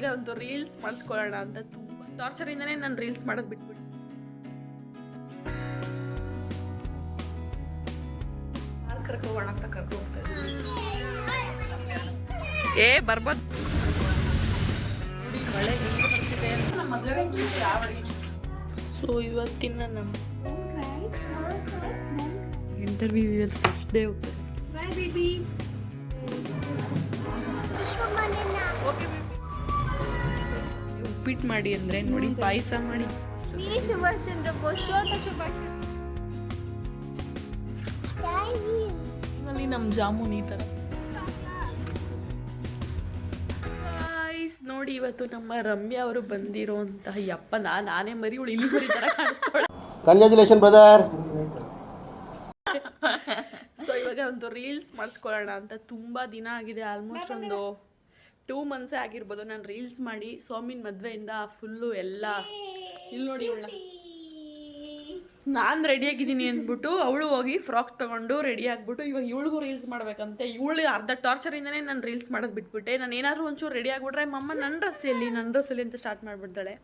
ಇವಾಗ ಒಂದು ರೀಲ್ಸ್ ಮಾಡಿಸ್ಕೊಳ್ಳೋಣ ಅಂತ ತುಂಬ ಟಾರ್ಚರಿಂದನೇ ನಾನು ರೀಲ್ಸ್ ಮಾಡೋದು ಬಿಟ್ಬಿಟ್ಟು. ಪಾರ್ಕ್ ಕರ್ಕೊ ಹೋಗೋಣ ಅಂತ ಕರ್ಕೊ ಹೋಗ್ತಾ ಏ ಬರ್ಬೋದು. ಮಳೆ ಬರ್ತಿದೆ ಅಂತ ನಮ್ಮ ಮದುವೆ ಸೊ ಇವತ್ತಿನ ನಮ್ಮ ಇಂಟರ್ವ್ಯೂ ಇವತ್ತು ಫಸ್ಟ್ ಡೇ ಹೋಗ್ತಾರೆ. ಓಕೆ ಉಪ್ಪಿಟ್ಟು ಮಾಡಿ ಅಂದರೆ ನೋಡಿ ಪಾಯಸ ಮಾಡಿ. Subhash ಅಲ್ಲಿ ನಮ್ಮ ಜಾಮೂನ್ ಈ ಥರ ನೋಡಿ ಇವತ್ತು ನಮ್ಮ ರಮ್ಯಾ ಅವರು ಬಂದಿರೋಂತಹ ಯಪ್ಪ ನಾ ನಾನೇ ಮರಿ ಇವಳು ಇಲ್ಲಿ ಮರಿ ಥರ ಕಾಣಿಸ್ತಾಳೆ ಕಂಗ್ರ್ಯಾಚುಲೇಷನ್ ಬ್ರದರ್ ಸೊ ಇವಾಗ ಒಂದು ರೀಲ್ಸ್ ಮಾಡಿಸ್ಕೊಳ್ಳೋಣ ಅಂತ ತುಂಬ ದಿನ ಆಗಿದೆ ಆಲ್ಮೋಸ್ಟ್ ಒಂದು ಟೂ ಮಂತ್ಸೇ ಆಗಿರ್ಬೋದು. ನಾನು ರೀಲ್ಸ್ ಮಾಡಿ ಸೋಮಿನ ಮದುವೆಯಿಂದ ಫುಲ್ಲು ಎಲ್ಲ. ಇಲ್ಲಿ ನೋಡಿ ಇವಳ. ನಾನು ರೆಡಿಯಾಗಿದ್ದೀನಿ ಅಂದ್ಬಿಟ್ಟು ಅವಳು ಹೋಗಿ ಫ್ರಾಕ್ ತೊಗೊಂಡು ರೆಡಿ ಆಗ್ಬಿಟ್ಟು ಇವಾಗ ಇವಳಿಗೂ ರೀಲ್ಸ್ ಮಾಡ್ಬೇಕಂತೆ. ಇವಳು ಅರ್ಧ ಟಾರ್ಚರಿಂದನೇ ನಾನು ರೀಲ್ಸ್ ಮಾಡೋದು ಬಿಟ್ಬಿಟ್ಟೆ. ನಾನು ಏನಾದರೂ ಒಂಚೂರು ರೆಡಿ ಆಗಿಬಿಟ್ರೆ ಮಮ್ಮ ನನ್ನ ಡ್ರೆಸ್ಸಲ್ಲಿ ನನ್ನ ಡ್ರೆಸ್ಸಲ್ಲಿ ಅಂತ ಸ್ಟಾರ್ಟ್ ಮಾಡಿಬಿಡ್ತಾಳೆ.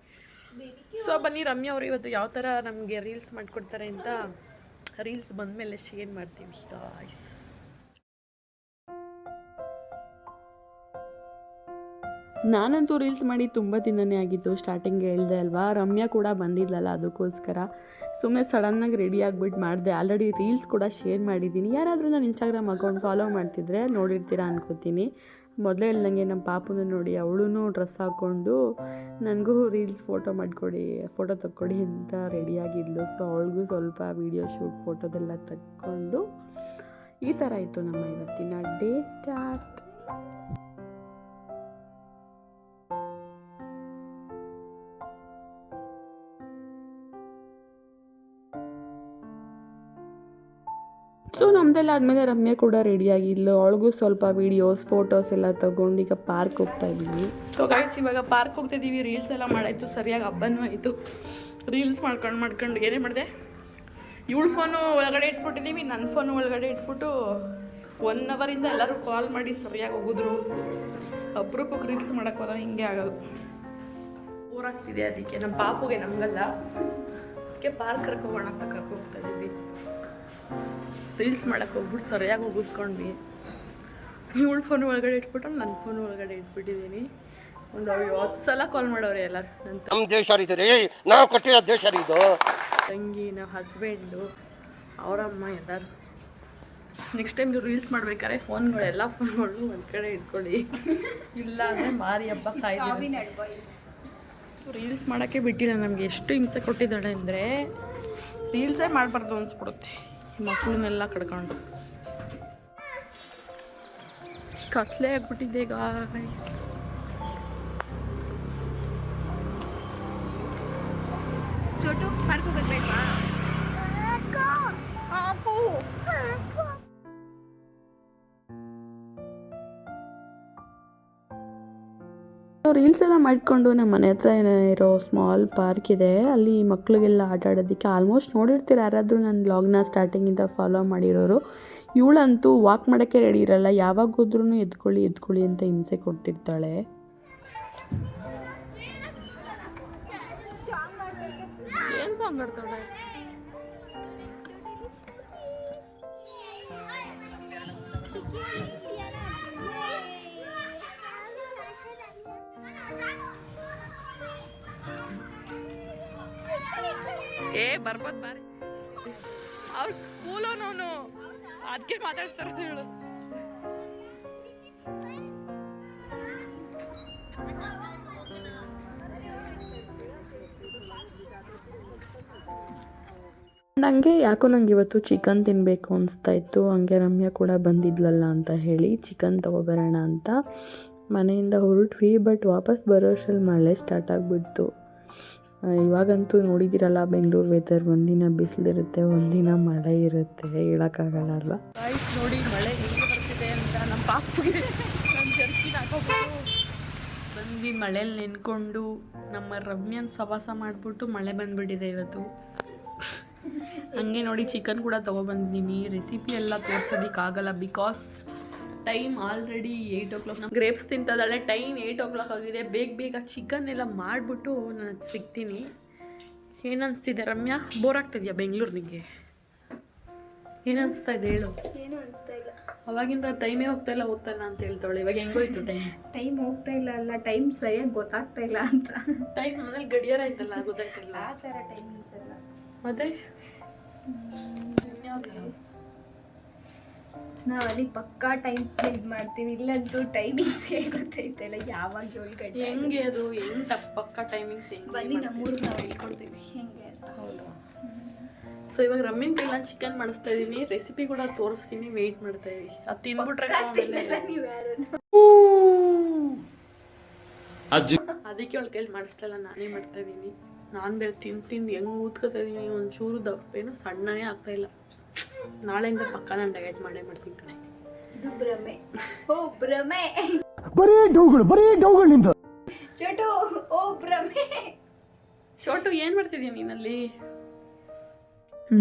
ಸೊ ಬನ್ನಿ ರಮ್ಯಾ ಅವರು ಇವತ್ತು ಯಾವ ಥರ ನಮಗೆ ರೀಲ್ಸ್ ಮಾಡಿಕೊಡ್ತಾರೆ ಅಂತ. ರೀಲ್ಸ್ ಬಂದಮೇಲೆ ಶೇರ್ ಮಾಡ್ತೀವಿ ಗಾಯ್ಸ್ ನಾನಂತೂ ರೀಲ್ಸ್ ಮಾಡಿ ತುಂಬ ದಿನನೇ ಆಗಿತ್ತು ಸ್ಟಾರ್ಟಿಂಗ್ ಹೇಳ್ದೆ ಅಲ್ವಾ? ರಮ್ಯಾ ಕೂಡ ಬಂದಿದ್ಲಲ್ಲ ಅದಕ್ಕೋಸ್ಕರ. ಸುಮ್ಮನೆ ಸಡನ್ನಾಗಿ ರೆಡಿ ಆಗಿಬಿಟ್ಟು ಮಾಡಿದೆ. ಆಲ್ರೆಡಿ ರೀಲ್ಸ್ ಕೂಡ ಶೇರ್ ಮಾಡಿದ್ದೀನಿ. ಯಾರಾದರೂ ನಾನು ಇನ್ಸ್ಟಾಗ್ರಾಮ್ ಅಕೌಂಟ್ ಫಾಲೋ ಮಾಡ್ತಿದ್ರೆ ನೋಡಿರ್ತೀರಾ ಅನ್ಕೋತೀನಿ. ಮೊದಲೇ ಹೇಳ್ದಂಗೆ ನಮ್ಮ ಪಾಪನ ನೋಡಿ ಅವಳೂ ಡ್ರೆಸ್ ಹಾಕ್ಕೊಂಡು ನನಗೂ ರೀಲ್ಸ್ ಫೋಟೋ ಮಾಡಿಕೊಡಿ ಫೋಟೋ ತಕ್ಕೊಡಿ ಅಂತ ರೆಡಿಯಾಗಿದ್ಲು ಸೊ ಅವಳಿಗೂ ಸ್ವಲ್ಪ ವೀಡಿಯೋ ಶೂಟ್ ಫೋಟೋದೆಲ್ಲ ತಕ್ಕೊಂಡು ಈ ಥರ ಇತ್ತು ನಮ್ಮ ಇವತ್ತಿನ ಡೇ ಸ್ಟಾರ್ಟ್ ಸೊ ನಮ್ಮದೆಲ್ಲ ಆದಮೇಲೆ ರಮ್ಯಾ ಕೂಡ ರೆಡಿಯಾಗಿದ್ಲು ಅವಳಿಗೂ ಸ್ವಲ್ಪ ವೀಡಿಯೋಸ್ ಫೋಟೋಸ್ ಎಲ್ಲ ತಗೊಂಡು ಈಗ ಪಾರ್ಕ್ ಹೋಗ್ತಾ ಇದ್ದೀವಿ. ಸೊ ಗಾಯ್ಸ್ ಇವಾಗ ಪಾರ್ಕ್ ಹೋಗ್ತಾ ಇದ್ದೀವಿ ರೀಲ್ಸ್ ಎಲ್ಲ ಮಾಡಾಯ್ತು. ಸರಿಯಾಗಿ ಹಬ್ಬನೂ ಆಯಿತು. ರೀಲ್ಸ್ ಮಾಡ್ಕೊಂಡು ಮಾಡ್ಕೊಂಡು ಏನೇ ಮಾಡಿದೆ? ಇವಳು ಫೋನು ಒಳಗಡೆ ಇಟ್ಬಿಟ್ಟಿದ್ದೀವಿ ನನ್ನ ಫೋನು ಒಳಗಡೆ ಇಟ್ಬಿಟ್ಟು ಒನ್ ಅವರಿಂದ ಎಲ್ಲರೂ ಕಾಲ್ ಮಾಡಿ ಸರಿಯಾಗಿ ಹೋಗಿದ್ರು. ಅಪರೂಪಕ್ಕೆ ರೀಲ್ಸ್ ಮಾಡೋಕ್ಕೆ ಹೋದಾಗ ಹಿಂಗೆ ಆಗೋದು. ಊರಾಗ್ತಿದೆ ಅದಕ್ಕೆ. ನಮ್ಮ ಪಾಪುಗೆ ನಮಗಲ್ಲ. ಅದಕ್ಕೆ ಪಾರ್ಕ್ ಕರ್ಕೊ ಹೋಗೋಣ ಅಂತ ಕರ್ಕೊ ಹೋಗ್ತಾ ಇದ್ದೀವಿ. ರೀಲ್ಸ್ ಮಾಡಕ್ಕೆ ಹೋಗ್ಬಿಟ್ಟು ಸರಿಯಾಗಿ ಮುಗಿಸ್ಕೊಂಡ್ವಿ. ಇವಳು ಫೋನ್ ಒಳಗಡೆ ಇಟ್ಬಿಟ್ಟು ನನ್ನ ಫೋನ್ ಒಳಗಡೆ ಇಟ್ಬಿಟ್ಟಿದ್ದೀನಿ. ಒಂದು ಹತ್ತು ಸಲ ಕಾಲ್ ಮಾಡೋರು ಎಲ್ಲ ನನ್ನ ನಮ್ಮ ದೇಶ ರೀ ನಾವು ಕೊಟ್ಟಿರೋ ದೇಶ ಇದು. ತಂಗಿ ನಮ್ಮ ಹಸ್ಬೆಂಡು ಅವರಮ್ಮ ಎಲ್ಲರೂ. ನೆಕ್ಸ್ಟ್ ಟೈಮ್ ನೀವು ರೀಲ್ಸ್ ಮಾಡ್ಬೇಕಾದ್ರೆ ಫೋನ್ಗಳು ಎಲ್ಲ ಫೋನ್ಗಳು ಒಂದು ಕಡೆ ಇಟ್ಕೊಳ್ಳಿ. ಇಲ್ಲ ಅಂದರೆ ಮಾರಿ ಹಬ್ಬ ಕಾಯ್ದು ರೀಲ್ಸ್ ಮಾಡೋಕ್ಕೆ ಬಿಟ್ಟಿಲ್ಲ. ನಮಗೆ ಎಷ್ಟು ಹಿಂಸೆ ಕೊಟ್ಟಿದ್ದಾಳೆ ಅಂದರೆ ರೀಲ್ಸೇ ಮಾಡಬಾರ್ದು ಅನ್ಸ್ಬಿಡುತ್ತೆ. ಮಕ್ಕಳನ್ನೆಲ್ಲ ಕಡ್ಕೊಂಡು. ಕತ್ಲೆ ಆಗ್ಬಿಟ್ಟಿದೆ ಗಾಯ್ಸ್ ಚೋಟು ಪಾರ್ಕ್ ಹೋಗೋದು ಬೇಡವಾ? ರೀಲ್ಸ್ ಎಲ್ಲ ಮಾಡಿಕೊಂಡು ನಮ್ಮ ಮನೆ ಹತ್ರ ಇರೋ ಸ್ಮಾಲ್ ಪಾರ್ಕ್ ಇದೆ. ಅಲ್ಲಿ ಮಕ್ಳಿಗೆಲ್ಲ ಆಟ ಆಡೋದಕ್ಕೆ ಆಲ್ಮೋಸ್ಟ್ ನೋಡಿರ್ತೀರ? ಯಾರಾದರೂ ನನ್ನ ಲಾಗ್ನ ಸ್ಟಾರ್ಟಿಂಗಿಂದ ಫಾಲೋ ಮಾಡಿರೋರು. ಇವಳಂತೂ ವಾಕ್ ಮಾಡೋಕ್ಕೆ ರೆಡಿ ಇರಲ್ಲ. ಯಾವಾಗ ಹೋದ್ರೂ ಎದ್ಕೊಳ್ಳಿ ಎದ್ಕೊಳ್ಳಿ ಅಂತ ಹಿಂಸೆ ಕೊಡ್ತಿರ್ತಾಳೆ. ಬರ್ಬೋದು ಬಾರಿ. ಅವ್ರ ಅದಕ್ಕೆ ಮಾತಾಡ್ತಾರೆ ಹೇಳು. ನನಗೆ ಯಾಕೋ ನಂಗೆ ಇವತ್ತು ಚಿಕನ್ ತಿನ್ನಬೇಕು ಅನಿಸ್ತಾ ಇತ್ತು ಹಂಗೆ ರಮ್ಯಾ ಕೂಡ ಬಂದಿದ್ಲಲ್ಲ ಅಂತ ಹೇಳಿ ಚಿಕನ್ ತೊಗೊಬರೋಣ ಅಂತ. ಮನೆಯಿಂದ ಹೊರಟ್ವಿ ಬಟ್ ವಾಪಸ್ ಬರೋಷ್ಟರಲ್ಲಿ ಮಳೆ ಸ್ಟಾರ್ಟ್ ಆಗಿಬಿಡ್ತು. ಇವಾಗಂತೂ ನೋಡಿದ್ದೀರಲ್ಲ, ಬೆಂಗಳೂರು ವೆದರ್ ಒಂದಿನ ಬಿಸಿಲಿರುತ್ತೆ, ಒಂದಿನ ಮಳೆ ಇರುತ್ತೆ, ಹೇಳೋಕ್ಕಾಗಲ್ಲ ಅಲ್ವಾ? ನೋಡಿ, ಮಳೆ ಹೆಂಗೆ ಬರ್ತಿದೆ ಅಂತ ನಮ್ಮ ನಮ್ಮ ಹಾಕೋಬೋದು ಬಂದ್ವಿ ಮಳೇಲಿ ನೆನ್ಕೊಂಡು ನಮ್ಮ ರಮ್ಯನ್ ಸವಾಸ ಮಾಡಿಬಿಟ್ಟು ಮಳೆ ಬಂದ್ಬಿಟ್ಟಿದೆ ಇವತ್ತು. ಹಂಗೆ ನೋಡಿ ಚಿಕನ್ ಕೂಡ ತೊಗೊಬಂದಿದ್ದೀನಿ ರೆಸಿಪಿ ಎಲ್ಲ ತೋರ್ಸೋದಕ್ಕಾಗಲ್ಲ because time already eight o'clock. Grapes ತಿಂತದಾಳೆ time eight o'clock ಆಗಿದೆ. ಬೇಗ ಬೇಗ ಚಿಕನ್ ಎಲ್ಲ ಮಾಡಿಬಿಟ್ಟು ನಾನು ಸಿಗ್ತೀನಿ. ಏನು ಅನಿಸ್ತಿದೆ ರಮ್ಯಾ? ಬೋರ್ ಆಗ್ತಿದ್ಯಾ ಬೆಂಗಳೂರು ನಿಮಗೆ ಏನು ಅನಿಸ್ತಾ ಇದೆ ಹೇಳು. ಏನು ಅನಿಸ್ತಾ ಇಲ್ಲ. ಅವಾಗಿಂದ ಟೈಮೇ ಹೋಗ್ತಾ ಇಲ್ಲ ಹೋಗ್ತಾ ಇಲ್ಲ ಅಂತ ಹೇಳ್ತಾಳೆ ಇವಾಗ ಹೆಂಗೋಯ್ತು ಟೈಮ್ ಟೈಮ್ ಹೋಗ್ತಾ ಇಲ್ಲ ಅಲ್ಲ ಟೈಮ್ ಸರಿಯಾಗಿ ಗೊತ್ತಾಗ್ತಾ ಇಲ್ಲ ಅಂತ. ಟೈಮ್ ಆಮೇಲೆ ಗಡಿಯಾರ ಆಯ್ತಲ್ಲ ಗೊತ್ತಾಗ್ತಿಲ್ಲ. ಆ ಥರ ಟೈಮಿಂಗ್ಸ್ ಎಲ್ಲ ಮತ್ತೆ? ನಾವು ಅಲ್ಲಿ ಪಕ್ಕಾ ಟೈಮ್ ಇದು ಮಾಡ್ತೀವಿ. ಇಲ್ಲಂತೂ ಟೈಮಿಂಗ್ಸ್ ಗೊತ್ತೈತೆ ಇಲ್ಲ ಯಾವಾಗ ಏಳು ಗಂಟೆ ಹೆಂಗೆ ಅದು? ಹೆಂಗ್ ತಪ್ಪ ಪಕ್ಕ ಟೈಮಿಂಗ್ಸ್ ಹೆಂಗೆ ಬನ್ನಿ ನಮ್ಮೂರಿಗೆ ನಾವು ಹೇಳ್ಕೊಡ್ತೀವಿ. ಹೆಂಗೆ ಅಂತ. ಸೊ ಇವಾಗ ರಮ್ಮಿನ ಕೈಲಿ ನಾನು ಚಿಕನ್ ಮಾಡಿಸ್ತಾ ಇದ್ದೀನಿ ರೆಸಿಪಿ ಕೂಡ ತೋರಿಸ್ತೀನಿ. ವೆಯ್ಟ್ ಮಾಡ್ತಾ ಇದೀವಿ ಅದು ತಿನ್ಬಿಟ್ರೆ ಆಮೇಲೆ ನೀವು ಯಾರು? ಅದಕ್ಕೆ ಅವಳ ಕೈಲಿ ಮಾಡಿಸ್ತಾ ಇಲ್ಲ ನಾನೇ ಮಾಡ್ತಾ ಇದ್ದೀನಿ ನಾನು ಬೇರೆ ತಿಂದು ತಿಂದು ಹೆಂಗೆ ಊದ್ಕೋತಾ ಇದ್ದೀನಿ ಒಂಚೂರು ದಪ್ಪೇನು ಸಣ್ಣನೇ ಆಗ್ತಾ ಇಲ್ಲ. ನಾಳೆಯಿಂದ ಪಕ್ಕ ನಾನು ಡಯಟ್ ಮಾಡೇ ಮಾಡ್ತೀನಿ ಕಣೆ. ಇದು ಭ್ರಮೆ. ಓ ಭ್ರಮೆ. ಬರೀ ಡೌಗಳು ಬರೀ ಡೌಗಳು ನಿಂದು ಚೋಟು ಓ ಭ್ರಮೆ. ಚೋಟು ಏನು ಮಾಡ್ತಿದ್ಯಾ ನೀನಲ್ಲಿ?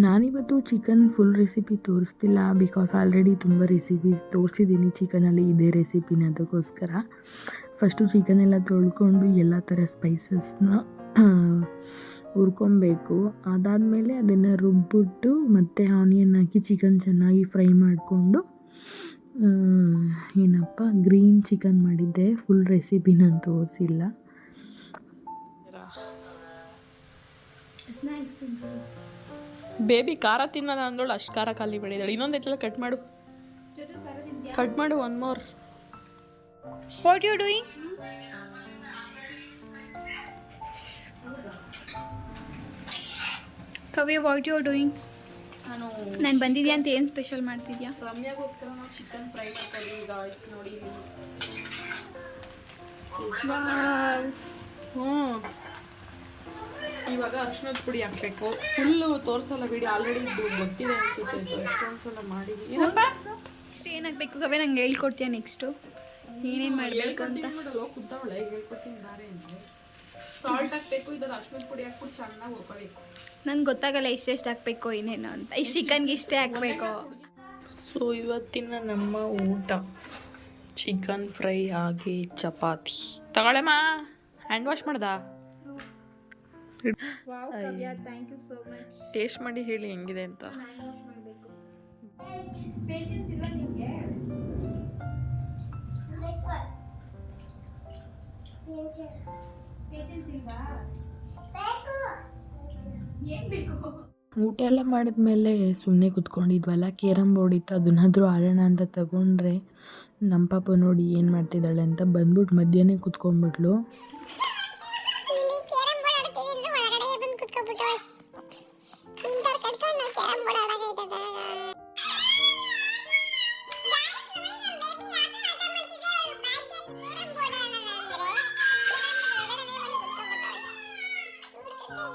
ನಾನಿವತ್ತು ಚಿಕನ್ ಫುಲ್ ರೆಸಿಪಿ ತೋರಿಸ್ತಿಲ್ಲ ಬಿಕಾಸ್ ಆಲ್ರೆಡಿ ತುಂಬ ರೆಸಿಪೀಸ್ ತೋರಿಸಿದ್ದೀನಿ ಚಿಕನಲ್ಲಿ ಇದೇ ರೆಸಿಪಿನ ಅದಕ್ಕೋಸ್ಕರ. ಫಸ್ಟು ಚಿಕನ್ ಎಲ್ಲ ತೊಳ್ಕೊಂಡು ಎಲ್ಲ ಥರ ಸ್ಪೈಸಸ್ನ ಹುರ್ಕೊಬೇಕು. ಅದಾದಮೇಲೆ ಅದನ್ನು ರುಬ್ಬಿಟ್ಟು ಮತ್ತು ಆನಿಯನ್ ಹಾಕಿ ಚಿಕನ್ ಚೆನ್ನಾಗಿ ಫ್ರೈ ಮಾಡಿಕೊಂಡು ಏನಪ್ಪ ಗ್ರೀನ್ ಚಿಕನ್ ಮಾಡಿದ್ದೆ. ಫುಲ್ ರೆಸಿಪಿ ನಾನು ತೋರಿಸಿಲ್ಲ. ಬೇಬಿ ಖಾರ ತಿನ್ನಲ್ಲ ಅಂದೋಳು ಅಷ್ಟು ಖಾರ ಖಾಲಿ ಬೆಳೆದಾಳೆ ಇನ್ನೊಂದು ಎತ್ತಲ ಕಟ್ ಮಾಡು. ಕಟ್ ಮಾಡು one more what you doing Kavi what you doing ನಾನು ನಾನು ಬಂದಿದ್ಯಾ ಅಂತ ಏನು ಸ್ಪೆಷಲ್ ಮಾಡ್ತಿದ್ಯಾ? ರಮ್ಯಾಗೋಸ್ಕರ ನಾವು ಚಿಕನ್ ಫ್ರೈ ಗಾಯ್ಸ್ ನೋಡಿ. ಹ್ಞೂ ಇವಾಗ ಅರ್ಶಿನದ ಪುಡಿ ಹಾಕಬೇಕು. ಫುಲ್ಲು ತೋರಿಸಲ್ಲ ಬಿಡಿ ಆಲ್ರೆಡಿ ಗೊತ್ತಿದೆ ಅನ್ಸುತ್ತೆ. ಇದು ಎಷ್ಟೊಂದು ಸಲ ಏನಪ್ಪ? ಇಷ್ಟು ಏನಾಗಬೇಕು ಕವೆ ನಂಗೆ ಹೇಳ್ಕೊಡ್ತೀಯ ನೆಕ್ಸ್ಟು ಏನೇನು ಮಾಡಬೇಕು ಅಂತ? ಕೂತಾವಳೆ ಹೇಳ್ಕೊಡ್ತೀನಿ ದಾರೆ ಸಾಲ್ಟ್ ಹಾಕ್ಬೇಕು ಇದರ ಅರ್ಶಿನದ ಪುಡಿ ಹಾಕ್ಬಿಟ್ಟು ಚೆನ್ನಾಗಿ ಹುರ್ಕೋಬೇಕು. ನಂಗೆ ಗೊತ್ತಾಗಲ್ಲ ಎಷ್ಟೆಷ್ಟು ಹಾಕ್ಬೇಕು ಏನೇನು ಅಂತ. ಇಷ್ಟು ಚಿಕನ್ಗೆ ಇಷ್ಟೇ ಹಾಕ್ಬೇಕು. ಸೊ ಇವತ್ತಿನ ನಮ್ಮ ಊಟ. ಚಿಕನ್ ಫ್ರೈ ಆಗಿ ಚಪಾತಿ. ತಗೊಳಮ್ಮ. Hand wash ಮಾಡ್ದಾ? Thank you so much taste ಮಾಡಿ ಹೇಳಿ ಹೆಂಗಿದೆ ಅಂತ. ಮಾಡಬೇಕು. ಊಟ ಎಲ್ಲ ಮಾಡಿದ್ಮೇಲೆ ಸುಮ್ಮನೆ ಕುತ್ಕೊಂಡಿದ್ವಲ್ಲ ಕೇರಮ್ ಬೋರ್ಡ್ ಇತ್ತು, ಅದನ್ನಾದರೂ ಆಡೋಣ ಅಂತ ತಗೊಂಡ್ರೆ ನಮ್ಮ ಪಾಪ ನೋಡಿ ಏನು ಮಾಡ್ತಿದ್ದಾಳೆ ಅಂತ ಬಂದ್ಬಿಟ್ಟು ಮಧ್ಯಾಹ್ನ ಕುತ್ಕೊಂಡ್ಬಿಟ್ಲು.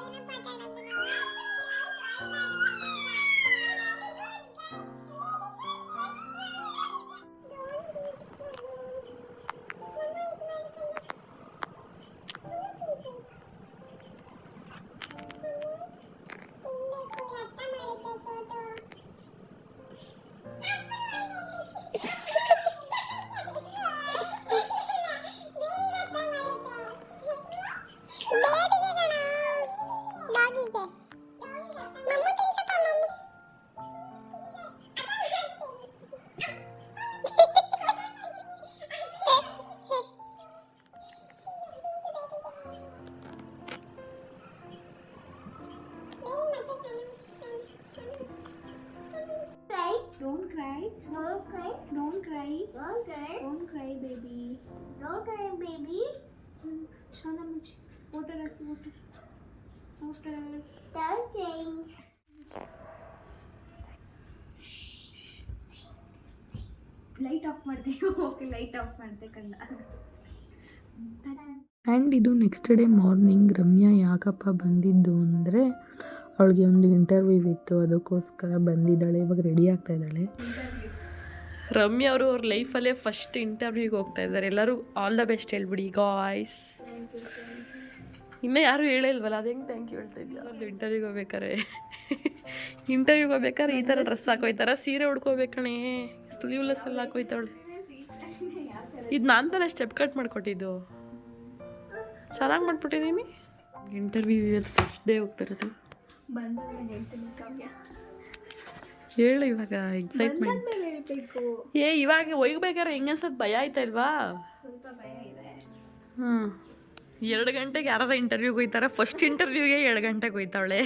I'm gonna go to. ಮಾಡ್ತೀವಿ ಹೋಗಿ ಲೈಟ್ ಆಫ್ ಆ್ಯಂಡ್ ಇದು ನೆಕ್ಸ್ಟ್ ಡೇ ಮಾರ್ನಿಂಗ್ ರಮ್ಯಾ ಯಾಕಪ್ಪ ಬಂದಿದ್ದು ಅಂದರೆ ಅವಳಿಗೆ ಒಂದು ಇಂಟರ್ವ್ಯೂ ಇತ್ತು ಅದಕ್ಕೋಸ್ಕರ ಬಂದಿದ್ದಾಳೆ ಇವಾಗ ರೆಡಿ ಆಗ್ತಾ ಇದ್ದಾಳೆ. ರಮ್ಯಾ ಅವರು ಅವ್ರ ಲೈಫಲ್ಲೇ ಫಸ್ಟ್ ಇಂಟರ್ವ್ಯೂಗೆ ಹೋಗ್ತಾ ಇದ್ದಾರೆ. ಎಲ್ಲರೂ ಆಲ್ ದ ಬೆಸ್ಟ್ ಹೇಳ್ಬಿಡಿ ಗಾಯ್ಸ್ ಇನ್ನೂ ಯಾರು ಹೇಳಿಲ್ವಲ್ಲ ಅದು ಹೆಂಗೆ ಥ್ಯಾಂಕ್ ಯು ಹೇಳ್ತಾ ಇದ್ದೆ ಅವ್ರದ್ದು ಇಂಟರ್ವ್ಯೂಗೆ ಹೋಗ್ಬೇಕಾರೆ ಇಂಟರ್ವ್ಯೂಗೆ ಹೋಗ್ಬೇಕಾದ್ರೆ ಈ ಥರ ಡ್ರೆಸ್ ಹಾಕೋಯ್ತಾರ ಸೀರೆ ಉಡ್ಕೋಬೇಕಣೆ. ಸ್ಲೀವ್ಲೆಸ್ ಎಲ್ಲ ಹಾಕೋಯ್ತಾವಳೆ. ಇದು ನಾನು ತಾನೇ ಸ್ಟೆಪ್ ಕಟ್ ಮಾಡಿಕೊಟ್ಟಿದ್ದು. ಚೆನ್ನಾಗಿ ಮಾಡ್ಬಿಟ್ಟಿದ್ದೀನಿ ಇಂಟರ್ವ್ಯೂ ಇವತ್ತು ಫಸ್ಟ್ ಡೇ ಹೋಗ್ತಿರೋದು. ಹೇಳು ಇವಾಗ ಎಕ್ಸೈಟ್ಮೆಂಟ್ ಏ ಇವಾಗ ಒಯ್ಬೇಕಾರೆ ಹೆಂಗೆ ಅನ್ಸತ್? ಭಯ ಆಯ್ತಾ ಇಲ್ವಾ? ಹ್ಞೂ ಎರಡು ಗಂಟೆಗೆ ಯಾರು ಇಂಟರ್ವ್ಯೂಗೆ ಹೋಯ್ತಾರೆ? ಫಸ್ಟ್ ಇಂಟರ್ವ್ಯೂಗೆ ಎರಡು ಗಂಟೆಗೆ ಹೋಯ್ತಾವಳೆ.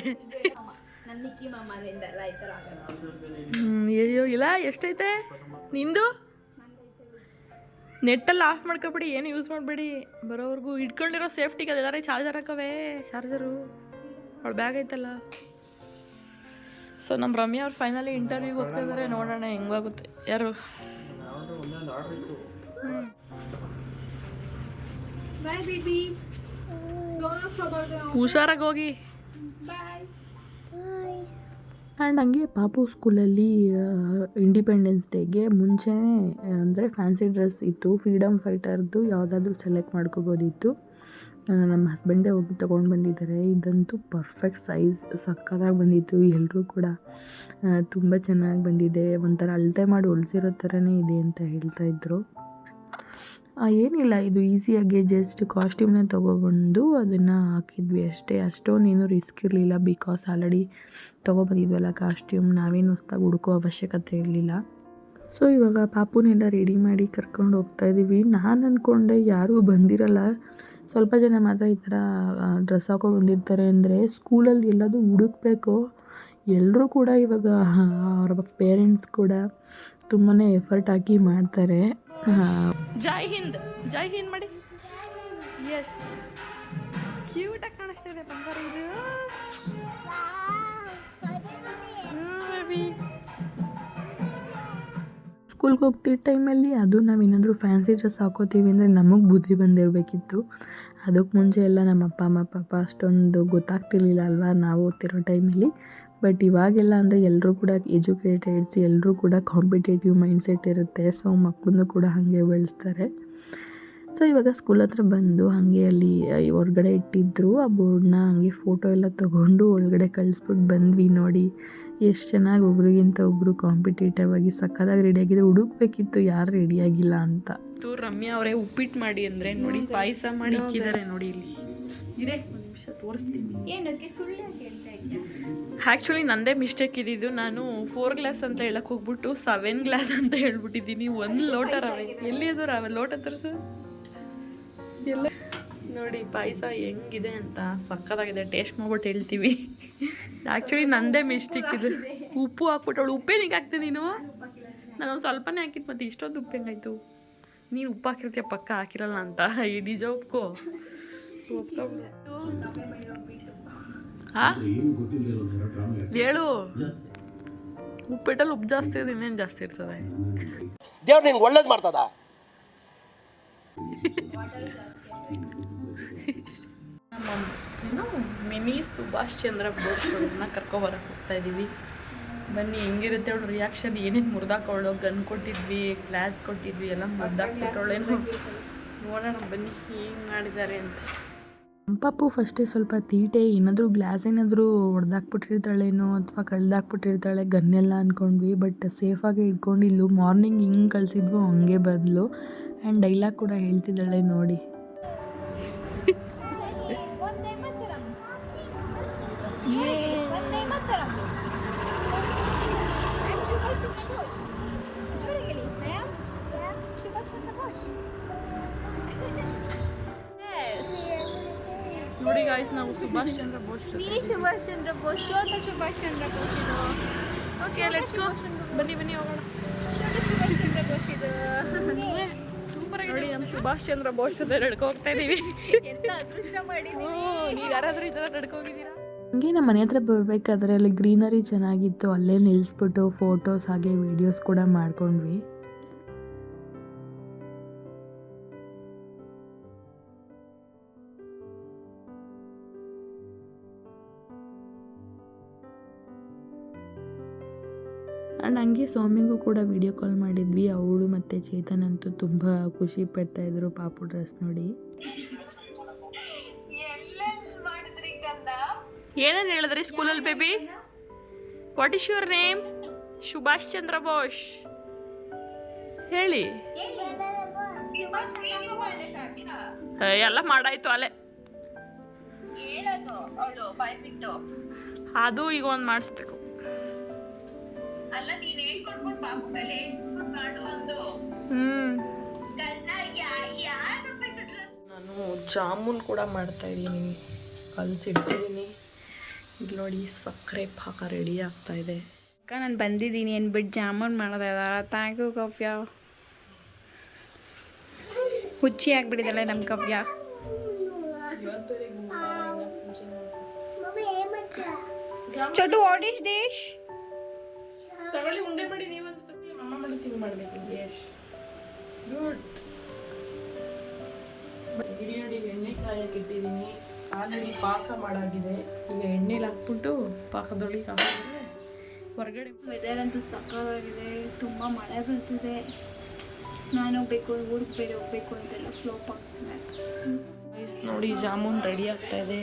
ಹ್ಞೂ ಅಯ್ಯೋ ಇಲ್ಲ ಎಷ್ಟೈತೆ? ನಿಂದು? ನೆಟ್ಟಲ್ಲಿ ಆಫ್ ಮಾಡ್ಕೊಬಿಡಿ ಏನು ಯೂಸ್ ಮಾಡಬೇಡಿ. ಬರೋವರೆಗೂ ಇಟ್ಕೊಂಡಿರೋ ಸೇಫ್ಟಿಗೆ ಅದೆಲ್ಲಾರ ಚಾರ್ಜರ್ ಹಾಕವೇ ಚಾರ್ಜರು ಅವಳು ಬ್ಯಾಗ್ ಐತಲ್ಲ. ಸೊ ನಮ್ಮ ರಮ್ಯಾ ಅವ್ರು ಫೈನಲಿ ಇಂಟರ್ವ್ಯೂಗೆ ಹೋಗ್ತಾ ಇದ್ದಾರೆ ನೋಡೋಣ ಹೆಂಗಾಗುತ್ತೆ. ಯಾರು? ಹುಷಾರಾಗಿ ಹೋಗಿ. ಆ್ಯಂಡ್ ಹಂಗೆ ಪಾಪು ಸ್ಕೂಲಲ್ಲಿ ಇಂಡಿಪೆಂಡೆನ್ಸ್ ಡೇಗೆ ಮುಂಚೆನೇ ಅಂದರೆ ಫ್ಯಾನ್ಸಿ ಡ್ರೆಸ್ ಇತ್ತು ಫ್ರೀಡಮ್ ಫೈಟರ್ದು ಯಾವುದಾದ್ರೂ ಸೆಲೆಕ್ಟ್ ಮಾಡ್ಕೋಬೋದಿತ್ತು. ನಮ್ಮ ಹಸ್ಬೆಂಡೇ ಹೋಗಿ ತೊಗೊಂಡು ಬಂದಿದ್ದಾರೆ. ಇದಂತೂ ಪರ್ಫೆಕ್ಟ್ ಸೈಜ್ ಸಕ್ಕತ್ತಾಗಿ ಬಂದಿತ್ತು ಎಲ್ಲರೂ ಕೂಡ. ತುಂಬ ಚೆನ್ನಾಗಿ ಬಂದಿದೆ. ಒಂಥರ ಅಳತೆ ಮಾಡಿ ಹೊಲ್ಸಿರೋ ಥರನೇ ಇದೆ ಅಂತ ಹೇಳ್ತಾ ಇದ್ರು. ಆ, ಏನಿಲ್ಲ, ಇದು ಈಸಿಯಾಗಿ ಜಸ್ಟ್ ಕಾಸ್ಟ್ಯೂಮ್ನ ತೊಗೊಬಂದು ಅದನ್ನು ಹಾಕಿದ್ವಿ ಅಷ್ಟೇ. ಅಷ್ಟೊಂದೇನು ರಿಸ್ಕ್ ಇರಲಿಲ್ಲ ಬಿಕಾಸ್ ಆಲ್ರೆಡಿ ತೊಗೊಬಂದಿದ್ವಲ್ಲ ಕಾಸ್ಟ್ಯೂಮ್ ನಾವೇನು ಹೊಸ್ದಾಗಿ ಹುಡುಕೋ ಅವಶ್ಯಕತೆ ಇರಲಿಲ್ಲ. ಸೊ ಇವಾಗ ಪಾಪುನೆಲ್ಲ ರೆಡಿ ಮಾಡಿ ಕರ್ಕೊಂಡು ಹೋಗ್ತಾ ಇದ್ದೀವಿ ನಾನು ಅಂದ್ಕೊಂಡೆ ಯಾರೂ ಬಂದಿರಲ್ಲ. ಸ್ವಲ್ಪ ಜನ ಮಾತ್ರ ಈ ಥರ ಡ್ರೆಸ್ ಹಾಕೋ ಬಂದಿರ್ತಾರೆ ಅಂದರೆ ಸ್ಕೂಲಲ್ಲಿ ಎಲ್ಲಾದರೂ ಹುಡುಕ್ಬೇಕು. ಎಲ್ಲರೂ ಕೂಡ ಇವಾಗ ಅವ್ರ ಪೇರೆಂಟ್ಸ್ ಕೂಡ ತುಂಬಾ ಎಫರ್ಟ್ ಹಾಕಿ ಮಾಡ್ತಾರೆ. ಜೈ ಹಿಂದ್. ಜೈ ಹಿಂದ್ ಮಾಡಿ. ಎಸ್ ಕ್ಯೂಟಾಗಿ ಕಾಣಿಸ್ತಾ ಇದೆ ಬಂಗಾರ ಇದು. ಸ್ಕೂಲ್ಗೆ ಹೋಗ್ತಿದ್ದ ಟೈಮಲ್ಲಿ ಅದು ನಾವೇನಾದರೂ ಫ್ಯಾನ್ಸಿ ಡ್ರೆಸ್ ಹಾಕೋತೀವಿ ಅಂದರೆ ನಮಗೆ ಬುದ್ಧಿ ಬಂದಿರಬೇಕಿತ್ತು. ಅದಕ್ಕೆ ಮುಂಚೆ ಎಲ್ಲ ನಮ್ಮ ಅಪ್ಪ ಅಮ್ಮ ಪಾಪ ಅಷ್ಟೊಂದು ಗೊತ್ತಾಗ್ತಿರ್ಲಿಲ್ಲ ಅಲ್ವಾ ನಾವು ಓದ್ತಿರೋ ಟೈಮಲ್ಲಿ ಬಟ್ ಇವಾಗೆಲ್ಲ ಅಂದರೆ ಎಲ್ಲರೂ ಕೂಡ ಎಜುಕೇಟೆಡ್ಸ್ ಎಲ್ಲರೂ ಕೂಡ ಕಾಂಪಿಟೇಟಿವ್ ಮೈಂಡ್ಸೆಟ್ ಇರುತ್ತೆ. ಸೊ ಮಕ್ಕಳನ್ನು ಕೂಡ ಹಾಗೆ ಬೆಳೆಸ್ತಾರೆ. ಸೊ ಇವಾಗ ಸ್ಕೂಲ್ ಹತ್ರ ಬಂದು ಹಾಗೆ ಅಲ್ಲಿ ಹೊರಗಡೆ ಇಟ್ಟಿದ್ರು. ಆ ಬೋರ್ಡ್ನ ಹಾಗೆ ಫೋಟೋ ಎಲ್ಲ ತೊಗೊಂಡು ಒಳಗಡೆ ಕಳಿಸ್ಬಿಟ್ಟು ಬಂದ್ವಿ ನೋಡಿ. ಎಷ್ಟು ಚೆನ್ನಾಗಿ ಒಬ್ರಿಗಿಂತ ಒಬ್ಬರು ಕಾಂಪಿಟೇಟಿವ್ ಆಗಿ ಸಕ್ಕದಾಗಿ ರೆಡಿಯಾಗಿದ್ರು ಹುಡುಕ್ಬೇಕಿತ್ತು. ಯಾರು ರೆಡಿಯಾಗಿಲ್ಲ ಅಂತ. ಇದು ರಮ್ಯಾ ಅವರೇ ಉಪ್ಪಿಟ್ಟು ಮಾಡಿ ಅಂದರೆ ನೋಡಿ ಪಾಯಸ ಮಾಡಿ ಇಕ್ಕಿದ್ದಾರೆ ನೋಡಿ ಇಲ್ಲಿ. ನಿಮಿಷ ತೋರಿಸ್ತೀನಿ. ಏನಕ್ಕೆ? ಸುಳ್ಳು ಹೇಳ್ತಾ ಇದ್ದೆ ಆ್ಯಕ್ಚುಲಿ ನಂದೇ ಮಿಸ್ಟೇಕ್ ಇದ್ದಿದ್ದು. ನಾನು ಫೋರ್ ಗ್ಲಾಸ್ ಅಂತ ಹೇಳಕ್ ಹೋಗ್ಬಿಟ್ಟು ಸೆವೆನ್ ಗ್ಲಾಸ್ ಅಂತ ಹೇಳ್ಬಿಟ್ಟಿದ್ದೀನಿ. ಒಂದು ಲೋಟ ರವೆ. ಎಲ್ಲಿ ಅದು ರವೆ? ಲೋಟ ತರಿಸು. ಎಲ್ಲ ನೋಡಿ ಪಾಯಸ ಹೆಂಗಿದೆ ಅಂತ ಸಕ್ಕತ್ತಾಗಿದೆ. ಟೇಸ್ಟ್ ಮಾಡ್ಬಿಟ್ಟು ಹೇಳ್ತೀವಿ. ಆ್ಯಕ್ಚುಲಿ ನಂದೇ ಮಿಸ್ಟೇಕ್ ಇದು. ಉಪ್ಪು ಹಾಕ್ಬಿಟ್ಟವಳು ಉಪ್ಪೇನಿಗೆ ಹಾಕ್ತೀನಿ ನೀನು? ನಾನು ಒಂದು ಸ್ವಲ್ಪನೇ ಹಾಕಿದ್ದು ಮತ್ತೆ ಇಷ್ಟೊಂದು ಉಪ್ಪು ಹೆಂಗಾಯ್ತು ನೀನು ಉಪ್ಪು ಹಾಕಿರ್ತೀಯ ಪಕ್ಕ ಹಾಕಿರಲ್ಲ ಅಂತ. ಇಡೀ ನಿಜ ಒಪ್ಕೋ. ಒಪ್ಕೊಬಿಡು ಹಾ ಹೇಳು. ಉಪ್ಪಿಟ್ಟಲ್ಲಿ ಉಪ್ಪು ಜಾಸ್ತಿ ಇದೆ ಇನ್ನೇನು ಜಾಸ್ತಿ ಇರ್ತದೆ? ದೇವ್ರು ನಿಂಗೆ ಒಳ್ಳೇದು ಮಾಡ್ತದ? ಮಿನಿ ಸುಭಾಷ್ ಚಂದ್ರ ಬೋಸ್ ಅವ್ರನ್ನ ಕರ್ಕೊಬರಕ್ಕೆ ಹೋಗ್ತಾ ಇದ್ದೀವಿ ಬನ್ನಿ ಹೆಂಗಿರುತ್ತೆ ಅವಳು ರಿಯಾಕ್ಷನ್ ಏನೇನು ಮುರಿದಾಕೊಳ್ಳೋ ಗನ್ ಕೊಟ್ಟಿದ್ವಿ ಗ್ಲಾಸ್ ಕೊಟ್ಟಿದ್ವಿ ಎಲ್ಲ ಮುರಿದಾಕ್ಬಿಟ್ಟವಳೇನು ನೋಡೋಣ ಬನ್ನಿ ಹೇಗೆ ಮಾಡಿದ್ದಾರೆ ಅಂತ. ಪಾಪು ಫಸ್ಟೇ ಸ್ವಲ್ಪ ತೀಟೆ, ಏನಾದರೂ ಗ್ಲಾಸ್ ಏನಾದರೂ ಹೊಡೆದಾಕ್ಬಿಟ್ಟಿರ್ತಾಳೇನೋ ಅಥವಾ ಕಳ್ದಾಕ್ಬಿಟ್ಟಿರ್ತಾಳೆ ಗನ್ನೆಲ್ಲ ಅಂದ್ಕೊಂಡ್ವಿ ಬಟ್ ಸೇಫಾಗಿ ಇಲ್ಲು ಮಾರ್ನಿಂಗ್ ಹಿಂಗೆ ಕಳಿಸಿದ್ವು ಹಂಗೆ ಬದಲು. ಆ್ಯಂಡ್ ಡೈಲಾಗ್ ಕೂಡ ಹೇಳ್ತಿದ್ದಾಳೆ ನೋಡಿ. ಗಾಯ್ಸ್ ನಾವು ಸುಭಾಷ್ ಚಂದ್ರ ಬೋಸ್ ಈ ಸುಭಾಷ್ ಚಂದ್ರ ಬೋಸ್ ಛೋಟ ಸುಭಾಷ್ ಚಂದ್ರ ಬೋಸ್ ಇದು. ಓಕೆ ಲೆಟ್ಸ್ ಗೋ ಬನ್ನಿ ಬನ್ನಿ ಹೋಗೋಣ. ಛೋಟ ಸುಭಾಷ್ ಚಂದ್ರ ಬೋಸ್ ಇದು. ಸೂಪರ್ ನೋಡಿ ನಮ್ಮ ಸುಭಾಷ್ ಚಂದ್ರ ಬೋಸ್ ಜೊತೆ ನಡ್ಕೊ ಹೋಗ್ತಾ ಇದ್ದೀವಿ ಎಂತ ಅದೃಷ್ಟ ಮಾಡಿದೀವಿ. ನೀವು ಯಾರಾದರೂ ಈ ಥರ ನಡ್ಕೊ ಹೋಗಿದ್ದೀರಾ? ಹಂಗೆ ನಮ್ಮ ಮನೆ ಹತ್ರ ಬರಬೇಕಾದ್ರೆ ಅಲ್ಲಿ ಗ್ರೀನರಿ ಚೆನ್ನಾಗಿತ್ತು ಅಲ್ಲೇ ನಿಲ್ಲಿಸ್ಬಿಟ್ಟು ಫೋಟೋಸ್ ಹಾಗೆ ವೀಡಿಯೋಸ್ ಕೂಡ ಮಾಡ್ಕೊಂಡ್ವಿ. ಆ್ಯಂಡ್ ಹಂಗೆ ಸೌಮ್ಯಗೂ ಕೂಡ ವಿಡಿಯೋ ಕಾಲ್ ಮಾಡಿದ್ವಿ. ಅವಳು ಮತ್ತು ಚೇತನ್ ಅಂತೂ ತುಂಬ ಖುಷಿ ಪಡ್ತಾ ಇದ್ರು ಪಾಪು ಡ್ರೆಸ್ ನೋಡಿ. ಏನೇನು ಹೇಳಿದ್ರಿ ಸ್ಕೂಲಲ್ಲಿ baby what is your name Subhash Chandra Bose. ಹೇಳಿ. ಎಲ್ಲ ಮಾಡಾಯ್ತು ಅಲೆ. ಅದು ಈಗ ಒಂದು ಮಾಡಿಸ್ಬೇಕು. ಅಲ್ಲ ನೀನ್ ಹೇಳ್ಕೊಡ್ಕೊಂಡು ಮಾಡು ಒಂದು ಹ್ಮ್. ಕನ್ನ ಯಾರು ನಾನು ಜಾಮೂನ್ ಕೂಡ ಮಾಡ್ತಾ ಇದ್ದೀನಿ. ಕಲಸಿಟ್ಟಿದ್ದೀನಿ ಇಲ್ಲಿ ನೋಡಿ ಸಕ್ಕರೆ ಪಾಕ ರೆಡಿ ಆಗ್ತಾ ಇದೆ. ಅಕ್ಕ ನಾನು ಬಂದಿದ್ದೀನಿ. ಅಂದ್ಬಿಟ್ಟು ಜಾಮೂನ್ ಮಾಡೋದ ಥ್ಯಾಂಕ್ ಯು ಕವ್ಯ ಹುಚ್ಚಿ ಆಗ್ಬಿಟ್ಟಿದ್ದಾಳೆ ನಮ್ಮ ಕವ್ಯ ಚಟು ವಾಟ್ ಇಸ್ ದಿಶ್ ತಗೊಳ್ಳಿ ಉಂಡೆ ಮಾಡಿ ನೀವಂತ ಅಮ್ಮ ಮಾಡ್ತೀವಿ ಮಾಡಬೇಕು ಯಶ್ ಗುಡ್ ನೋಡಿ ಎಣ್ಣೆ ಕಾಯಕ್ಕೆ ಇಟ್ಟಿದ್ದೀನಿ. ಆಲ್ರೆಡಿ ಪಾಕ ಮಾಡಾಗಿದೆ. ಈಗ ಎಣ್ಣೆಲಿ ಹಾಕ್ಬಿಟ್ಟು ಪಾಕದೊಳಗೆ ಹಾಕಿದ್ರೆ ಹೊರಗಡೆ ವೆದರ್ ಅಂತೂ ಸಕ್ಕತ್ತಾಗಿದೆ ತುಂಬ ಮಳೆ ಬರ್ತಿದೆ. ನಾನು ಹೋಗ್ಬೇಕು ಊರಿಗೆ ಬೇರೆ ಹೋಗ್ಬೇಕು ಅಂತೆಲ್ಲ ಫ್ಲೋಪ್ ಆಗ್ತಿದೆ. ಐಸ್ ನೋಡಿ ಜಾಮೂನ್ ರೆಡಿ ಆಗ್ತಾ ಇದೆ.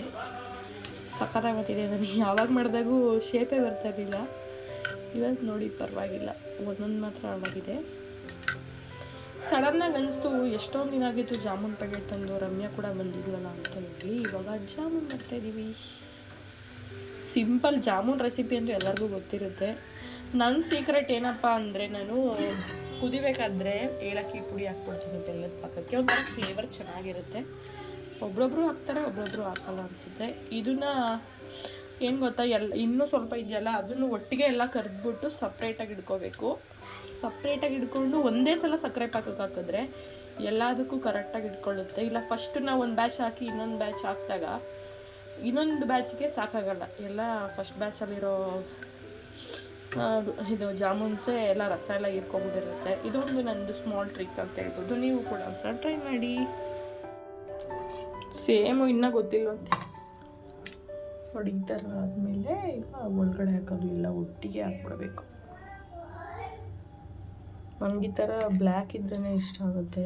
ಸಖತ್ತಾಗತ್ತಿದೆ ನನಗೆ ಯಾವಾಗ ಮಾಡಿದಾಗೂ ಶೇಪೇ ಬರ್ತಾ ಇರಲಿಲ್ಲ. ಇವತ್ತು ನೋಡಿ ಪರವಾಗಿಲ್ಲ. ಒಂದೊಂದು ಮಾತ್ರ ಆಗಿದೆ ಸಡನ್ನಾಗಿ ಅನಿಸ್ತು ಎಷ್ಟೊಂದು ದಿನ ಆಗಿತ್ತು ಜಾಮೂನ್ ಪ್ಯಾಕೆಟ್ ತಂದು ರಮ್ಯಾ ಕೂಡ ಬಂದಿದ್ವಲ್ಲ ಅಂತ ಹೇಳಿ, ಇವಾಗ ಜಾಮೂನ್ ಮಾಡ್ತಾಯಿದ್ದೀವಿ ಸಿಂಪಲ್ ಜಾಮೂನ್ ರೆಸಿಪಿ ಅಂತೂ ಎಲ್ಲರಿಗೂ ಗೊತ್ತಿರುತ್ತೆ. ನನ್ನ ಸೀಕ್ರೆಟ್ ಏನಪ್ಪ ಅಂದರೆ ನಾನು ಕುದಿಬೇಕಾದ್ರೆ ಏಲಕ್ಕಿ ಪುಡಿ ಹಾಕ್ಬಿಡ್ತೀನಿ ಬೆಲ್ಲದ ಪಕ್ಕಕ್ಕೆ. ಒಂಥರ ಫ್ಲೇವರ್ ಚೆನ್ನಾಗಿರುತ್ತೆ. ಒಬ್ರೊಬ್ರು ಹಾಕ್ತಾರೆ, ಒಬ್ರೊಬ್ರು ಹಾಕಲ್ಲ ಅನಿಸುತ್ತೆ. ಇದನ್ನ ಏನು ಗೊತ್ತಾ, ಎಲ್ಲ ಇನ್ನೂ ಸ್ವಲ್ಪ ಇದೆಯಲ್ಲ, ಅದನ್ನು ಒಟ್ಟಿಗೆ ಎಲ್ಲ ಕರೆದ್ಬಿಟ್ಟು ಸಪ್ರೇಟಾಗಿ ಇಟ್ಕೋಬೇಕು ಸಪ್ರೇಟಾಗಿ ಇಟ್ಕೊಂಡು ಒಂದೇ ಸಲ ಸಕ್ಕರೆ ಪಾಕಕ್ಕೆ ಹಾಕಿದ್ರೆ ಎಲ್ಲದಕ್ಕೂ ಕರೆಕ್ಟಾಗಿ ಇಟ್ಕೊಳ್ಳುತ್ತೆ. ಇಲ್ಲ ಫಸ್ಟ್ ನಾವು ಒಂದು ಬ್ಯಾಚ್ ಹಾಕಿ ಇನ್ನೊಂದು ಬ್ಯಾಚ್ ಹಾಕಿದಾಗ, ಇನ್ನೊಂದು ಬ್ಯಾಚ್ಗೆ ಸಾಕಾಗಲ್ಲ. ಎಲ್ಲ ಫಸ್ಟ್ ಬ್ಯಾಚಲ್ಲಿರೋ ಇದು ಜಾಮೂನ್ಸೇ ಎಲ್ಲ ರಸ ಎಲ್ಲ ಹೀರ್ಕೊಂಡ್ಬಿಟ್ಟಿರುತ್ತೆ ಇದೊಂದು ನಂದು ಸ್ಮಾಲ್ ಟ್ರಿಕ್ ಅಂತ ಹೇಳ್ಬೋದು. ನೀವು ಕೂಡ ಒಂದ್ಸಲ ಟ್ರೈ ಮಾಡಿ. ಸೇಮು ಇನ್ನೂ ಗೊತ್ತಿಲ್ವಂತೆ. ಈ ಥರ ಆದಮೇಲೆ ಈಗ ಒಳಗಡೆ ಹಾಕೋದು ಎಲ್ಲ ಒಟ್ಟಿಗೆ ಹಾಕ್ಬಿಡ್ಬೇಕು. ನಮ್ಗೆ ಈ ಥರ ಬ್ಲ್ಯಾಕ್ ಇದ್ರೇ ಇಷ್ಟ ಆಗುತ್ತೆ.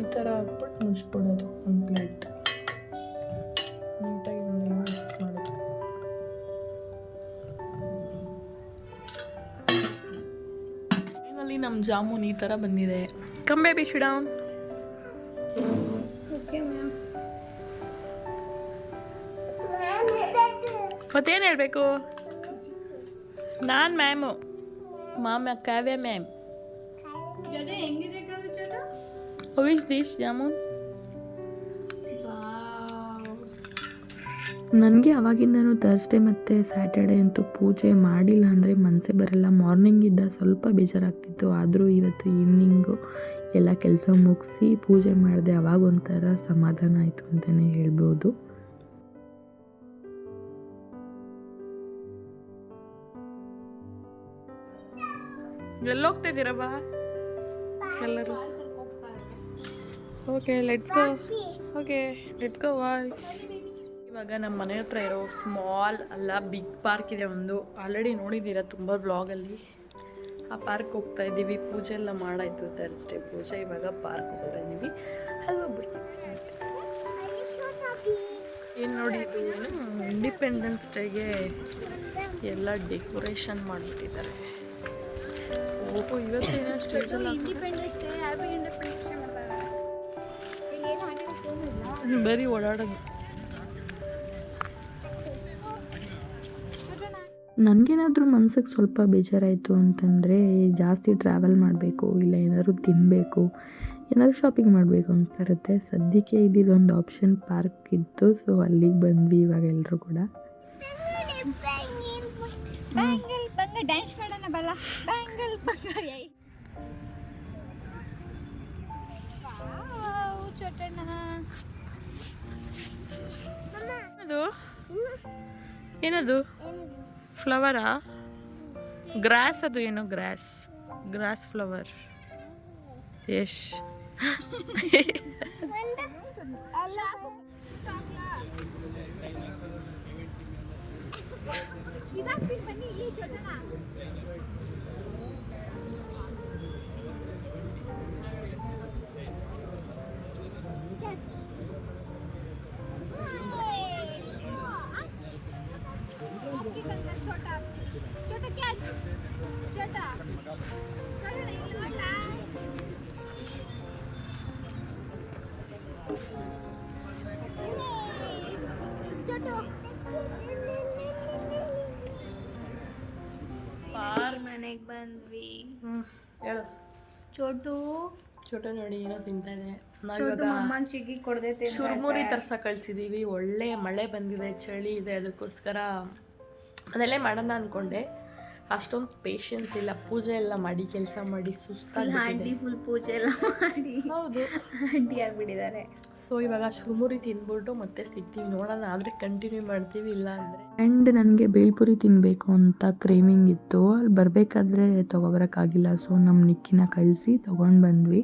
ಈ ಥರ ಹಾಕ್ಬಿಟ್ಟು ಮುಚ್ಚಿಬಿಡೋದು ಒಂದು ಪ್ಲೇಟ್. ಜಾಮೂನ್ ಈ ಥರ ಬಂದಿದೆ. Come baby down okay ma'am ಮತ್ತೇನು ಹೇಳಬೇಕು? ನಾನು ಮ್ಯಾಮು ಮಾಮ Kavya ma'am is this jamun? ನನಗೆ ಅವಾಗಿಂದನೂ ತರ್ಸ್ಡೇ ಮತ್ತು ಸ್ಯಾಟರ್ಡೆ ಅಂತೂ ಪೂಜೆ ಮಾಡಿಲ್ಲ ಅಂದರೆ ಮನಸ್ಸೇ ಬರಲ್ಲ. ಮಾರ್ನಿಂಗಿದ್ದ ಸ್ವಲ್ಪ ಬೇಜಾರಾಗ್ತಿತ್ತು. ಆದರೂ ಇವತ್ತು ಈವ್ನಿಂಗು ಎಲ್ಲ ಕೆಲಸ ಮುಗಿಸಿ ಪೂಜೆ ಮಾಡಿದೆ ಅವಾಗ ಒಂಥರ ಸಮಾಧಾನ ಆಯಿತು ಅಂತಲೇ ಹೇಳ್ಬೋದು. ಎಲ್ಲೋಗ್ತಿದ್ದೀರಾ ಬಾ? ಎಲ್ಲರೂ? Okay let's go okay let's go voice ಇವಾಗ ನಮ್ಮ ಮನೆ ಹತ್ರ ಇರೋ ಸ್ಮಾಲ್ ಅಲ್ಲ ಬಿಗ್ ಪಾರ್ಕ್ ಇದೆ ಒಂದು. ಆಲ್ರೆಡಿ ನೋಡಿದ್ದೀರಾ ತುಂಬ ವ್ಲಾಗಲ್ಲಿ ಆ ಪಾರ್ಕ್ ಹೋಗ್ತಾ ಇದ್ದೀವಿ. ಪೂಜೆ ಎಲ್ಲ ಮಾಡಾಯಿತು ತರ್ಸ್ಡೇ ಪೂಜೆ ಇವಾಗ ಪಾರ್ಕ್ ಹೋಗ್ತಾ ಇದ್ದೀವಿ. ಹೋಗ್ಬಿಡ್ತೀವಿ ಏನು ನೋಡಿ ಇದು? ಏನು? ಇಂಡಿಪೆಂಡೆನ್ಸ್ ಡೇಗೆ ಎಲ್ಲ ಡೆಕೋರೇಷನ್ ಮಾಡಿಬಿಟ್ಟಿದ್ದಾರೆ. ಓಹೋ ಇವತ್ತೇನೋ ಸ್ಟೇಜಲ್ಲಿ ಇಂಡಿಪೆಂಡೆನ್ಸ್ ಡೇ ನನಗೇನಾದರೂ ಮನ್ಸಿಗೆ ಸ್ವಲ್ಪ ಬೇಜಾರಾಯಿತು ಅಂತಂದರೆ ಜಾಸ್ತಿ ಟ್ರಾವೆಲ್ ಮಾಡಬೇಕು ಇಲ್ಲ ಏನಾದರೂ ತಿನ್ನಬೇಕು ಏನಾದರೂ ಶಾಪಿಂಗ್ ಮಾಡಬೇಕು ಅನ್ಸಿರುತ್ತೆ ಸದ್ಯಕ್ಕೆ ಇದ್ದಿದ್ದೊಂದು ಆಪ್ಷನ್ ಪಾರ್ಕ್ ಇತ್ತು ಸೊ ಅಲ್ಲಿಗೆ ಬಂದ್ವಿ ಇವಾಗ ಎಲ್ಲರೂ ಕೂಡ. ಏನದು? ಫ್ಲವರಾ? ಗ್ರಾಸ್ ಅದು ಏನು ಗ್ರಾಸ್? Gross flower. ಯಶ್. छोटा ಚೋಟು. ಚೋಟ ನೋಡಿ ಏನೋ ತಿಂತಾ ಇದೆ. ಚುರ್ಮುರಿ ನಾವಿವಾಗ ಮಮ್ಮಂಗ್ ಚಿಗಿ ಕೊಡದೆ ಚುರುಮುರಿ ತರ್ಸ ಕಳ್ಸಿದೀವಿ. ಒಳ್ಳೆ ಮಳೆ ಬಂದಿದೆ ಚಳಿ ಇದೆ ಅದಕ್ಕೋಸ್ಕರ. ಅದೆಲ್ಲೇ ಮಾಡೋಣ ಅನ್ಕೊಂಡೆ. ಅಷ್ಟೊಂದು ಪೇಷನ್ಸ್ ಇಲ್ಲ ಪೂಜೆ ಎಲ್ಲ ಮಾಡಿ ಕೆಲಸ ಮಾಡಿ ಆಂಟಿ ಸುಸ್ತಾಗಿ ಫುಲ್ ಪೂಜೆ ಎಲ್ಲ ಮಾಡಿ. ಹೌದು. ಆಂಟಿ ಆಗಿಬಿಟ್ಟಿದ್ದಾರೆ ಸೊ ಇವಾಗ ಚುರುಮುರಿ ತಿನ್ಬಿಟ್ಟು ಮತ್ತೆ ಸಿಗ್ತೀವಿ. ನೋಡೋಣ ಆದರೆ ಕಂಟಿನ್ಯೂ ಮಾಡ್ತೀವಿ ಇಲ್ಲ ಅಂದರೆ. ಆ್ಯಂಡ್ ನನಗೆ ಬೇಲ್ಪುರಿ ತಿನ್ನಬೇಕು ಅಂತ ಕ್ರೇವಿಂಗ್ ಇತ್ತು. ಅಲ್ಲಿ ಬರಬೇಕಾದ್ರೆ ತೊಗೊಬರೋಕ್ಕಾಗಿಲ್ಲ ಸೊ ನಮ್ಮ ನಿಕ್ಕಿನ ಕಳಿಸಿ ತೊಗೊಂಡು ಬಂದ್ವಿ.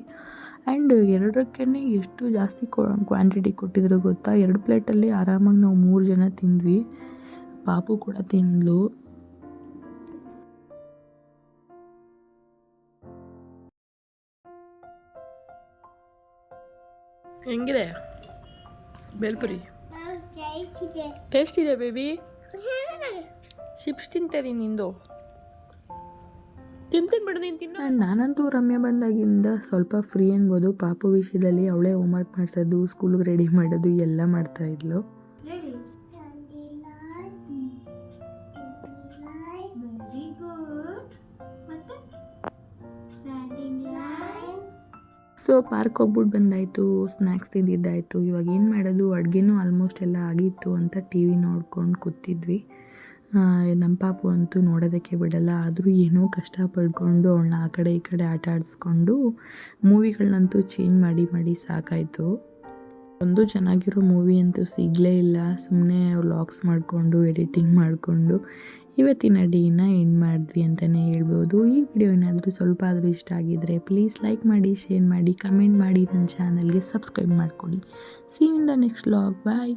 ಆ್ಯಂಡ್ ಎರಡಕ್ಕೆ ಎಷ್ಟು ಜಾಸ್ತಿ ಕ್ವಾಂಟಿಟಿ ಕೊಟ್ಟಿದ್ರು ಗೊತ್ತಾ? ಎರಡು ಪ್ಲೇಟಲ್ಲಿ ಆರಾಮಾಗಿ ನಾವು ಮೂರು ಜನ ತಿಂದ್ವಿ. ಪಾಪು ಕೂಡ ತಿಂದ್ಲು ಹೆಂಗಿದೆ? ಬೆಲ್ಪುರಿ ಟೇಸ್ಟ್ ಇದೆ ಬೇಬಿ. ಚಿಪ್ಸ್ ತಿಂತೀರಿ ನಿಂದು. ತಿಂತೀನಿ ಬಿಡು, ನೀನು ತಿನ್ನು. ನಾನಂತೂ ರಮ್ಯ ಬಂದಾಗಿಂದ ಸ್ವಲ್ಪ ಫ್ರೀ ಅನ್ಬೋದು ಪಾಪು ವಿಷಯದಲ್ಲಿ ಅವಳೇ ಹೋಮ್ವರ್ಕ್ ಮಾಡಿಸೋದು ಸ್ಕೂಲಿಗೆ ರೆಡಿ ಮಾಡೋದು, ಎಲ್ಲ ಮಾಡ್ತಾಯಿದ್ಲು ವೆರಿ ಸೊ ಪಾರ್ಕ್ ಹೋಗ್ಬಿಟ್ಟು ಬಂದಾಯಿತು ಸ್ನ್ಯಾಕ್ಸ್ ತಿಂದಿದ್ದಾಯಿತು. ಇವಾಗ ಏನು ಮಾಡೋದು? ಅಡುಗೆನೂ ಆಲ್ಮೋಸ್ಟ್ ಎಲ್ಲ ಆಗಿತ್ತು ಅಂತ ಟಿ ವಿ ನೋಡ್ಕೊಂಡು ಕೂತಿದ್ವಿ. ನಮ್ಮ ಪಾಪು ಅಂತೂ ನೋಡೋದಕ್ಕೆ ಬಿಡಲ್ಲ. ಆದರೂ ಏನೋ ಕಷ್ಟ ಪಡ್ಕೊಂಡು ಅವಳನ್ನ ಆ ಕಡೆ ಈ ಕಡೆ ಆಟ ಆಡಿಸ್ಕೊಂಡು ಮೂವಿಗಳನ್ನಂತೂ ಚೇಂಜ್ ಮಾಡಿ ಮಾಡಿ ಸಾಕಾಯಿತು. ಒಂದು ಚೆನ್ನಾಗಿರೋ ಮೂವಿ ಅಂತೂ ಸಿಗಲೇ ಇಲ್ಲ. ಸುಮ್ಮನೆ ವ್ಲಾಗ್ಸ್ ಮಾಡಿಕೊಂಡು ಎಡಿಟಿಂಗ್ ಮಾಡಿಕೊಂಡು ಇವತ್ತಿನ ಡೇನ ಎಂಡ್ ಮಾಡಿದ್ವಿ ಅಂತಲೇ ಹೇಳ್ಬೋದು. ಈ ವಿಡಿಯೋ ಏನಾದರೂ ಸ್ವಲ್ಪ ಆದರೂ ಇಷ್ಟ ಆಗಿದ್ದರೆ ಪ್ಲೀಸ್ ಲೈಕ್ ಮಾಡಿ ಶೇರ್ ಮಾಡಿ ಕಮೆಂಟ್ ಮಾಡಿ ನನ್ನ ಚಾನಲ್ಗೆ ಸಬ್ಸ್ಕ್ರೈಬ್ ಮಾಡಿಕೊಡಿ. See in the next vlog bye